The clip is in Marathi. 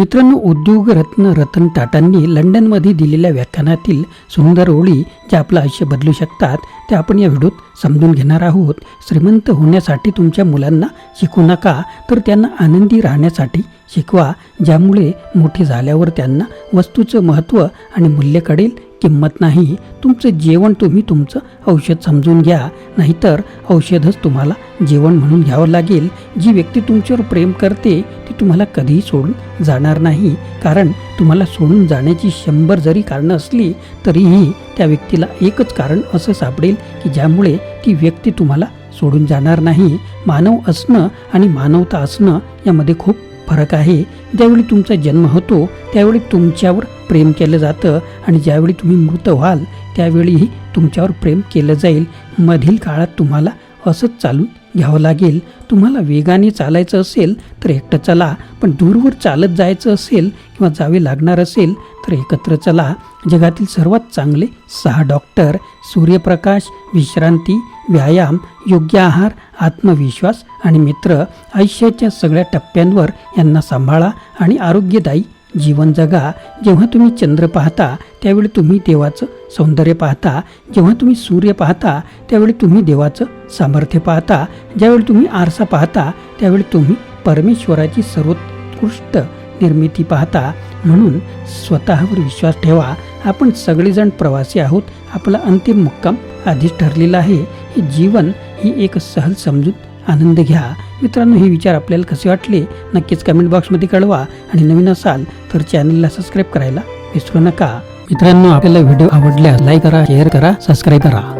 मित्रांनो उद्योगरत्न रतन टाटांनी लंडनमध्ये दिलेल्या व्याख्यानातील सुंदर ओळी ज्या आपलं आयुष्य बदलू शकतात त्या आपण या व्हिडिओत समजून घेणार आहोत. श्रीमंत होण्यासाठी तुमच्या मुलांना शिकू नका तर त्यांना आनंदी राहण्यासाठी शिकवा ज्यामुळे मोठे झाल्यावर त्यांना वस्तूचं महत्त्व आणि मूल्य कळेल. किंमत नाही तुमचं जेवण तुम्ही तुमचं औषध समजून घ्या नाहीतर औषधच तुम्हाला जेवण म्हणून घ्यावं लागेल. जी व्यक्ती तुमच्यावर प्रेम करते तुम्हाला कधीही सोडून जाणार नाही. कारण तुम्हाला सोडून जाण्याची शंभर जरी कारणं असली तरीही त्या व्यक्तीला एकच कारण असं सापडेल की ज्यामुळे ती व्यक्ती तुम्हाला सोडून जाणार नाही. मानव असणं आणि मानवता असणं यामध्ये खूप फरक आहे. ज्यावेळी तुमचा जन्म होतो त्यावेळी तुमच्यावर प्रेम केलं जातं आणि ज्यावेळी तुम्ही मृत व्हाल त्यावेळीही तुमच्यावर प्रेम केलं जाईल. मधील काळात तुम्हाला असंच चालून घ्यावं लागेल. तुम्हाला वेगाने चालायचं असेल तर एकटं चला पण दूरवर चालत जायचं असेल किंवा जावे लागणार असेल तर एकत्र चला. जगातील सर्वात चांगले सहा डॉक्टर सूर्यप्रकाश विश्रांती व्यायाम योग्य आहार आत्मविश्वास आणि मित्र आयुष्याच्या सगळ्या टप्प्यांवर यांना सांभाळा आणि आरोग्यदायी जीवन जगा जेव्हा तुम्ही चंद्र पाहता त्यावेळी तुम्ही देवाचं सौंदर्य पाहता. जेव्हा तुम्ही सूर्य पाहता त्यावेळी तुम्ही देवाचं सामर्थ्य पाहता. ज्यावेळी तुम्ही आरसा पाहता त्यावेळी तुम्ही परमेश्वराची सर्वोत्कृष्ट निर्मिती पाहता. म्हणून स्वतःवर विश्वास ठेवा. आपण सगळेजण प्रवासी आहोत. आपला अंतिम मुक्काम आधीच ठरलेला आहे. हे जीवन ही एक सहल समजूत आनंद घ्या. मित्रांनो हे विचार आपल्याला कसे वाटले? नक्कीच कमेंट बॉक्समध्ये कळवा आणि नवीन असाल तर चॅनलला सबस्क्राईब करायला विसरू नका. मित्रांनो आपल्याला व्हिडिओ आवडल्यास लाईक करा शेअर करा सबस्क्राईब करा.